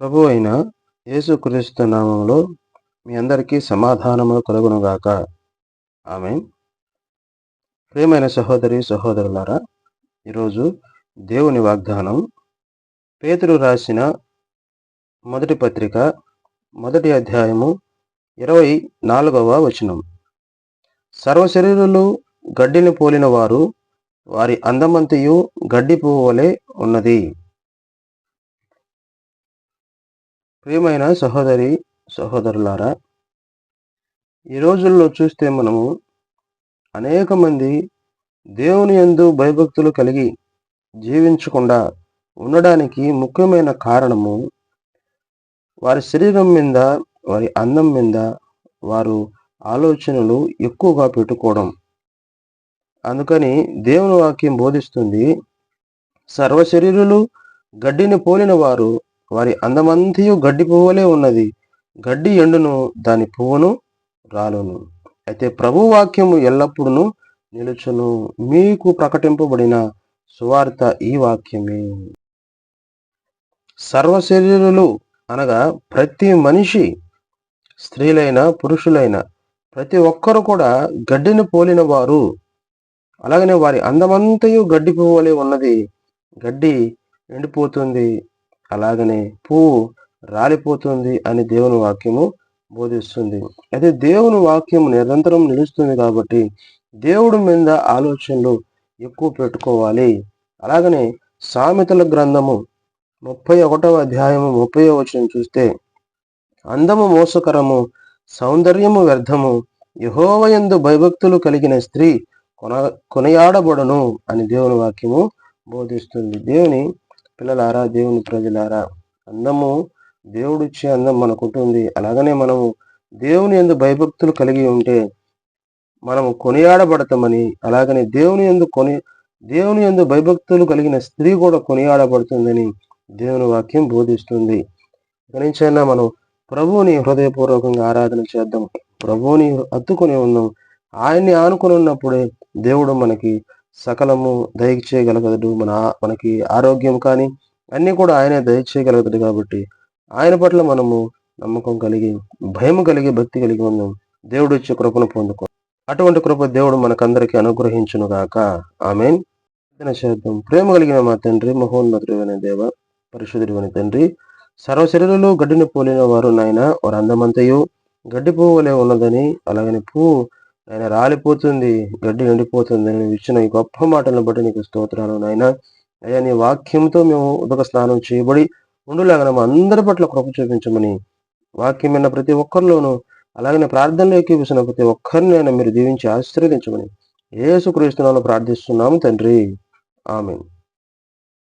ప్రభు అయిన యేసుక్రీస్తు నామంలో మీ అందరికీ సమాధానములు కలుగునుగాక. ఆమె ప్రేమైన సహోదరి సహోదరులారా ఈరోజు దేవుని వాగ్దానం పేతురు రాసిన మొదటి పత్రిక మొదటి అధ్యాయము ఇరవై నాలుగవ వచనం. సర్వశరీరులు గడ్డిని పోలిన వారు వారి అందమంతయు గడ్డి పువ్వులే ఉన్నది. ప్రియమైన సహోదరి సహోదరులారా ఈ రోజుల్లో చూస్తే మనము అనేక మంది దేవుని యందు భయభక్తులు కలిగి జీవించకుండా ఉండడానికి ముఖ్యమైన కారణము వారి శరీరం మీద వారి అందం మీద వారు ఆలోచనలు ఎక్కువగా పెట్టుకోవడం. అందుకని దేవుని వాక్యం బోధిస్తుంది సర్వశరీరులు గడ్డిని పోలిన వారు వారి అందమంతయు గడ్డి పువ్వులే ఉన్నది. గడ్డి ఎండును దాని పువ్వును రాలును. అయితే ప్రభు వాక్యము ఎల్లప్పుడూ నిలుచును. మీకు ప్రకటింపబడిన సువార్త ఈ వాక్యమే. సర్వ శరీరులు అనగా ప్రతి మనిషి స్త్రీలైన పురుషులైన ప్రతి ఒక్కరు కూడా గడ్డిని పోలిన వారు. అలాగనే వారి అందమంతయు గడ్డి పువ్వులే ఉన్నది. గడ్డి ఎండిపోతుంది. అలాగనే పువ్వు రాలిపోతుంది అని దేవుని వాక్యము బోధిస్తుంది. అయితే దేవుని వాక్యం నిరంతరం నిలుస్తుంది కాబట్టి దేవుడి మీద ఆలోచనలు ఎక్కువ పెట్టుకోవాలి. అలాగనే సామెతల గ్రంథము ముప్పై ఒకటవ అధ్యాయము ముప్పై వచనం చూస్తే అందము మోసకరము సౌందర్యము వ్యర్థము యహోవయందు భయభక్తులు కలిగిన స్త్రీ కొన కొనయాడబడను అని దేవుని వాక్యము బోధిస్తుంది. దేవుని పిల్లలారా దేవుని ప్రజలారా అందము దేవుడిచ్చే అందం మనకుంటుంది. అలాగనే మనము దేవుని ఎందు భయభక్తులు కలిగి ఉంటే మనము కొనియాడబడతామని అలాగనే దేవుని ఎందు కొని దేవుని ఎందు భయభక్తులు కలిగిన స్త్రీ కూడా కొనియాడబడుతుందని దేవుని వాక్యం బోధిస్తుంది. గణించైనా మనం ప్రభువుని హృదయపూర్వకంగా ఆరాధన చేద్దాం. ప్రభువుని హత్తుకుని ఉందాం ఆయన్ని ఆనుకుని ఉన్నప్పుడే దేవుడు మనకి సకలము దయచేయగలగదు మన మనకి ఆరోగ్యం కానీ అన్నీ కూడా ఆయనే దయచేయగలగదు కాబట్టి ఆయన పట్ల మనము నమ్మకం కలిగి భయం కలిగి భక్తి కలిగి మనం దేవుడు ఇచ్చే కృపను పొందుకో. అటువంటి కృప దేవుడు మనకందరికీ అనుగ్రహించును గాక. ఆమెన్. చేద్దాం. ప్రేమ కలిగిన మా తండ్రి మహోన్నతుడైన దేవ పరిశుద్ధుడైన తండ్రి సర్వ శరీరంలో గడ్డిని పోలిన వారు నాయన వారు అందమంతయు గడ్డి పువ్వులే ఉన్నదని అలాగని పువ్వు ఆయన రాలిపోతుంది గడ్డి ఎండిపోతుంది అని ఇచ్చిన ఈ గొప్ప మాటలను బట్టి నీకు స్తోత్రాలు నాయన. అయ్యా నీ వాక్యంతో మేము ఉదక స్నానం చేయబడి ఉండులాగా అందరి పట్ల కృప చూపించమని వాక్యం విన్న ప్రతి ఒక్కరిలోనూ అలాగనే ప్రార్థనలో ఎక్కిపిస్తున్న ప్రతి ఒక్కరిని ఆయన మీరు దీవించి ఆశీర్వదించమని ఏసుక్రీస్తున్నాను ప్రార్థిస్తున్నాము తండ్రి. ఆమెను.